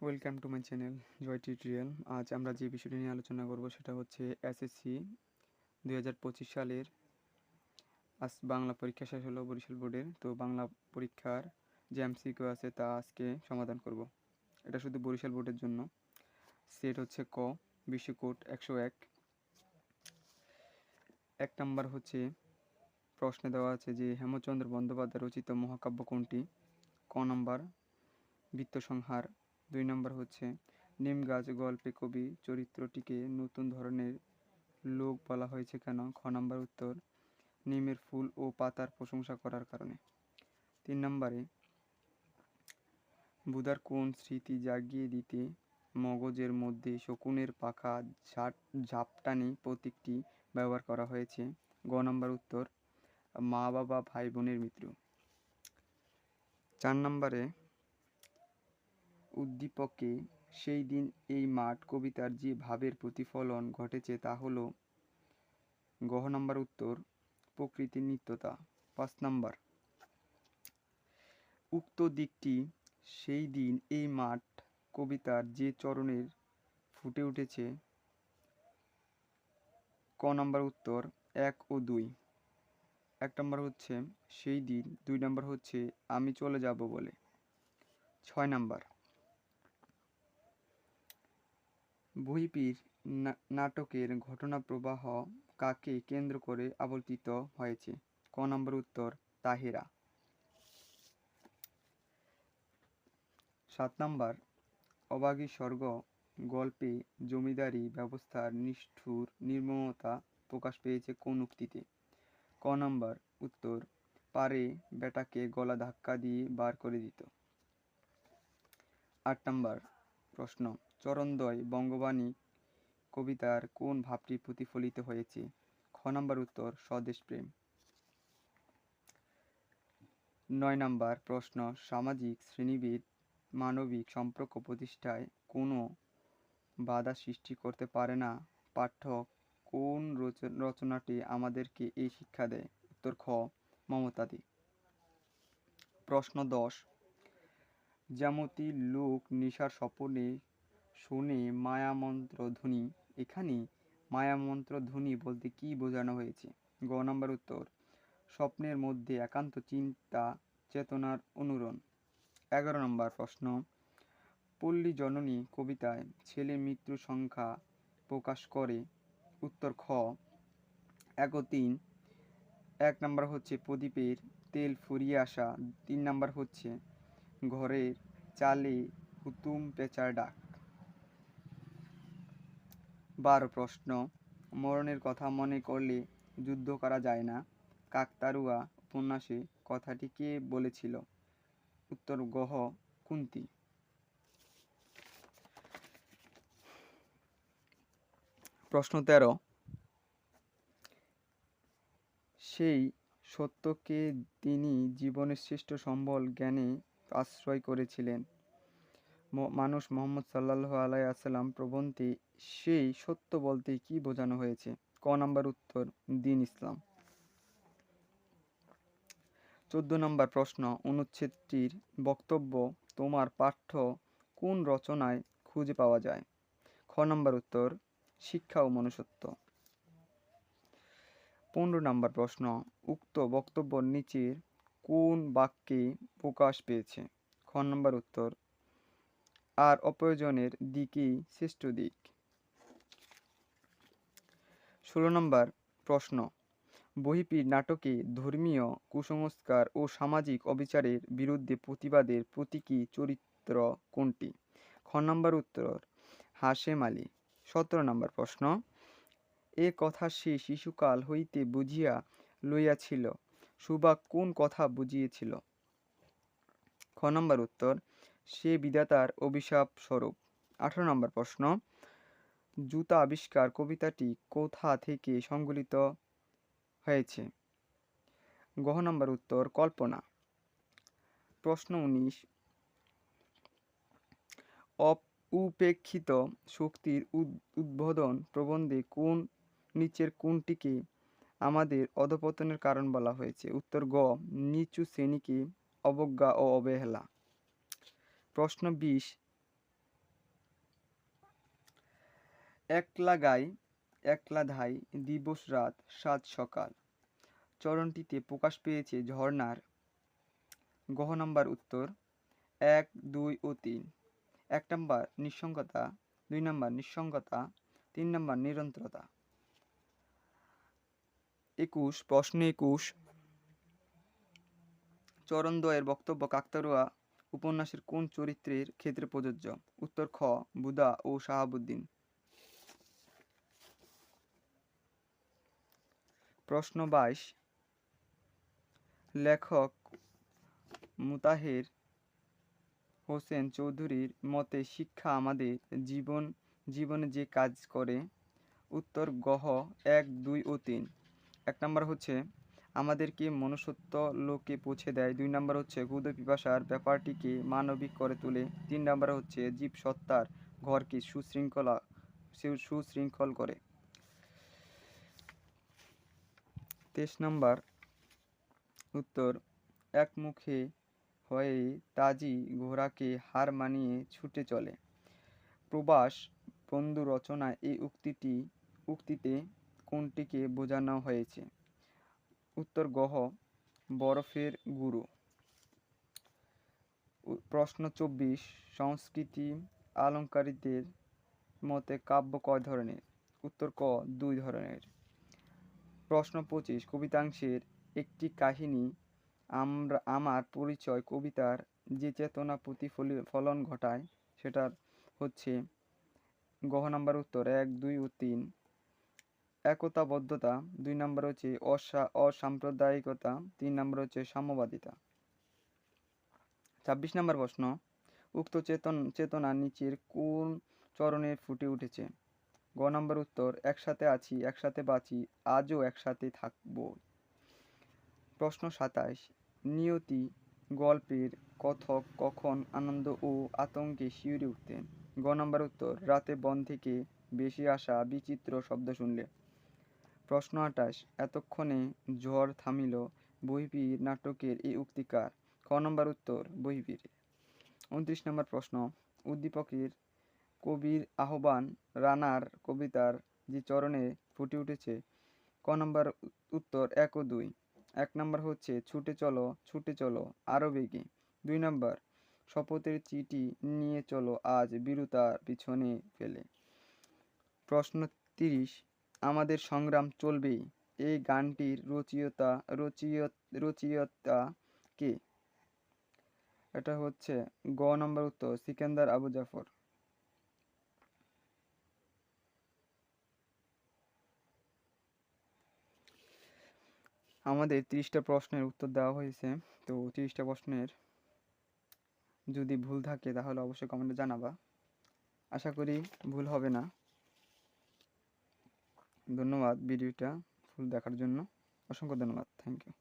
Welcome to my channel Joy tutorial আজ আমরা যে বিষয়টি নিয়ে আলোচনা করব সেটা হচ্ছে এসএসসি দুই হাজার পঁচিশ সালের আজ বাংলা পরীক্ষা শেষ হলো বরিশাল বোর্ডের তো বাংলা পরীক্ষার যে এমসিকিউ আছে তা আজকে সমাধান করব। এটা শুধু বরিশাল বোর্ডের জন্য। সেট হচ্ছে ক বিশ্বকোট একশো এক। এক নাম্বার হচ্ছে প্রশ্নে দেওয়া আছে যে হেমচন্দ্র বন্দ্যোপাধ্যায় রচিত মহাকাব্য কোনটি? ক নাম্বার বৃত্তসংহার দুই নম্বর হচ্ছে, নিম গাছ গল্পে কবি চরিত্রটিকে নতুন ধরনের লোক বলা হয়েছে কেন? খ নম্বর উত্তর, নিমের ফুল ও পাতার প্রশংসা করার কারণে। তিন নম্বরে বুধার কোন স্মৃতি জাগিয়ে দিতে মগজের মধ্যে শকুনের পাখা ঝাট ঝাপটানি প্রতীকটি ব্যবহার করা হয়েছে? গ নম্বর উত্তর মা বাবা ভাই বোনের মৃত্যু। চার নম্বরে উদ্দীপকে সেই দিন এই মাঠ কবিতার যে ভাবের প্রতিফলন ঘটেছে তা হলো গহ নম্বর উত্তর, প্রকৃতির নিত্যতা। পাঁচ নম্বর। উক্ত দিকটি সেই দিন এই মাঠ কবিতার যে চরণের ফুটে উঠেছে। ক নম্বর উত্তর, এক ও দুই। এক নম্বর হচ্ছে, সেই দিন। দুই নম্বর হচ্ছে, আমি চলে যাব বলে। ছয় নম্বর। বহিপীর নাটকের ঘটনা প্রবাহ কাকে কেন্দ্র করে আবর্তিত হয়েছে? ক নম্বর উত্তর, তাহেরা। সাত নম্বর, অবাগী স্বর্গ গল্পে জমিদারি ব্যবস্থার নিষ্ঠুর নির্মমতা প্রকাশ পেয়েছে কোন উক্তিতে? ক নম্বর উত্তর, পারে বেটাকে গলা ধাক্কা দিয়ে বার করে দিত। আট নম্বর প্রশ্ন চরণদ্বয় বঙ্গবাণী কবিতার কোন ভাবটি প্রতিফলিত হয়েছে? খ নম্বর উত্তর, স্বদেশ প্রেম। নয় নম্বর প্রশ্ন, সামাজিক, শ্রেণীবিদ, মানবিক সম্পর্ক প্রতিষ্ঠায় কোনো বাধা সৃষ্টি করতে পারে না। পাঠক কোন রচনাটি আমাদেরকে এই শিক্ষা দেয়? উত্তর, খ, মমতাদি। প্রশ্ন দশ যেমতি লোক নিশার স্বপনে শুনে মায়ামন্ত্র ধ্বনি এখানে মায়ামন্ত্র ধ্বনি বলতে কি বোঝানো হয়েছে? গ নম্বর উত্তর। স্বপ্নের মধ্যে একান্ত চিন্তা, চেতনার অনুরণ। এগারো নম্বর প্রশ্ন। পল্লী জননী কবিতায় ছেলে মৃত্যু সংখ্যা প্রকাশ করে। উত্তর খ। এক তিন এক নম্বর হচ্ছে প্রদীপের তেল ফুরিয়ে আসা। তিন নম্বর হচ্ছে ঘরের চালে হুতুম পেঁচার ডাক। বারো প্রশ্ন। মরণের কথা মনে করলে যুদ্ধ করা যায় না। কাকতারুয়া উপন্যাসে কথাটি কে বলেছিল? উত্তর গহ কুন্তি। প্রশ্ন তেরো। সেই সত্যকে তিনি জীবনের শ্রেষ্ঠ সম্বল জ্ঞানে আশ্রয় করেছিলেন। মানুষ মোহাম্মদ সাল্লাহ আলাই আসাল্লাম প্রবন্ধে সেই সত্য বলতে কি বোঝানো হয়েছে? ক নাম্বার উত্তর, দিন ইসলাম। চোদ্দ নম্বর প্রশ্ন, অনুচ্ছেদটির বক্তব্য, তোমার পাঠ্য কোন রচনায় খুঁজে পাওয়া যায়? খ নম্বর উত্তর, শিক্ষা ও মনুষ্যত্ব। পনেরো নম্বর প্রশ্ন, উক্ত বক্তব্য নিচের কোন বাক্যে প্রকাশ পেয়েছে? খ নম্বর উত্তর আর অপ্রয়োজনের দিকই শ্রেষ্ঠ দিক। ষোলো নম্বর প্রশ্ন। বহিপীর নাটকে ধর্মীয় কুসংস্কার ও সামাজিক অবিচারের বিরুদ্ধে প্রতিবাদের প্রতীকী চরিত্র কোনটি? খ নম্বর উত্তর হাসেম আলী। সতেরো নম্বর প্রশ্ন, এ কথা সে শিশুকাল হইতে বুঝিয়া লইয়াছিল সুবাক কোন কথা বুঝিয়েছিল? খ নম্বর উত্তর সে বিধাতার অভিশাপ স্বরূপ। আঠারো নম্বর প্রশ্ন। জুতা আবিষ্কার কবিতাটি কোথা থেকে সংগলিত হয়েছে? গহ নম্বর উত্তর, কল্পনা। প্রশ্ন উনিশ। উপেক্ষিত শক্তির উদ্বোধন প্রবন্ধে কোন নিচের কোনটিকে আমাদের অধপতনের কারণ বলা হয়েছে? উত্তর গ, নিচু শ্রেণীকে অবজ্ঞা ও অবহেলা। প্রশ্ন বিশ। একলা গাই, একলা ধাই, দিবস রাত, সাত সকাল। চরণটিতে প্রকাশ পেয়েছে ঝর্ণার গহ নাম্বার উত্তর, এক, দুই ও তিন। এক নাম্বার নিঃসঙ্গতা, দুই নাম্বার নিঃসঙ্গতা, তিন নাম্বার নিরন্তরতা। একুশ, প্রশ্ন একুশ। চরণদ্বয়ের বক্তব্য কাকতারুয়া উপন্যাসের কোন চরিত্রের ক্ষেত্রে প্রযোজ্য? উত্তর খ, বুদা ও শাহাবুদ্দিন। প্রশ্ন বাইশ। লেখক মুতাহের হোসেন চৌধুরীর মতে শিক্ষা আমাদের জীবন, জীবনে যে কাজ করে, উত্তর গহ এক, দুই ও তিন। এক নম্বর হচ্ছে আমাদেরকে মনুষ্যত্ব লোকে পৌঁছে দেয়। দুই নম্বর হচ্ছে ক্ষুদ পিপাসার ব্যাপারটিকে মানবিক করে তোলে। তিন নম্বর হচ্ছে জীব সত্তার ঘরকে সুশৃঙ্খলা সুশৃঙ্খল করে। তেইশ নম্বর উত্তর, একমুখে হয়ে তাজি ঘোড়াকে হার মানিয়ে ছুটে চলে। প্রবাস বন্ধু রচনায় এই উক্তিটি, উক্তিতে কোনটিকে বোঝানো হয়েছে? উত্তর গহ, বরফের গুরু। প্রশ্ন চব্বিশ, সংস্কৃতি আলঙ্কারিকদের মতে কাব্য কয় ধরনের? উত্তর ক, দুই ধরনের। প্রশ্ন পঁচিশ, কবিতাংশের একটি কাহিনী আমরা, আমার পরিচয় কবিতার যে চেতনা প্রতিফলি, ফলন ঘটায় সেটা হচ্ছে গহ নাম্বার উত্তর, এক, দুই ও তিন। একতাবদ্ধতা, দুই নম্বর হচ্ছে অসা, অসাম্প্রদায়িকতা, তিন নম্বর হচ্ছে সাম্যবাদিতা। ছাব্বিশ নম্বর প্রশ্ন, উক্ত চেতন, চেতনা নিচের কোন চরণে ফুটে উঠেছে? গ নম্বর উত্তর, একসাথে আছি, একসাথে বাঁচি, আজও একসাথে থাকব। প্রশ্ন সাতাশ, নিয়তি গল্পের কথক কখন আনন্দ ও আতঙ্কে শিউরে উঠতেন? গ নম্বর উত্তর, রাতে বন থেকে বেশি আসা বিচিত্র শব্দ শুনলে। প্রশ্ন আটাশ, এতক্ষণে ঝড় থামিল বহিবীর নাটকের এই উক্তিকার। ক নম্বর উত্তর, বহিবীর। উনত্রিশ নম্বর প্রশ্ন, উদ্দীপকের কবির আহ্বান রানার কবিতার যে চরণে ফুটে উঠেছে। ক নম্বর উত্তর, এক ও দুই। এক নম্বর হচ্ছে, ছুটে চলো ছুটে চলো আরও বেগে। দুই নম্বর, শপথের চিঠি নিয়ে চলো, আজ বিরুতার পিছনে ফেলে। প্রশ্ন তিরিশ আমাদের সংগ্রাম চলবেই। এই গানটির রচিয়তা, রচিয়ত কে এটা হচ্ছে গ নম্বর উত্তর, সিকান্দার আবু জাফর। আমাদের তিরিশটা প্রশ্নের উত্তর দেওয়া হয়েছে। তো তিরিশটা প্রশ্নের যদি ভুল থাকে তাহলে অবশ্যই কমেন্টে জানাবা। আশা করি ভুল হবে না। ধন্যবাদ ভিডিওটা ফুল দেখার জন্য। অসংখ্য ধন্যবাদ। Thank you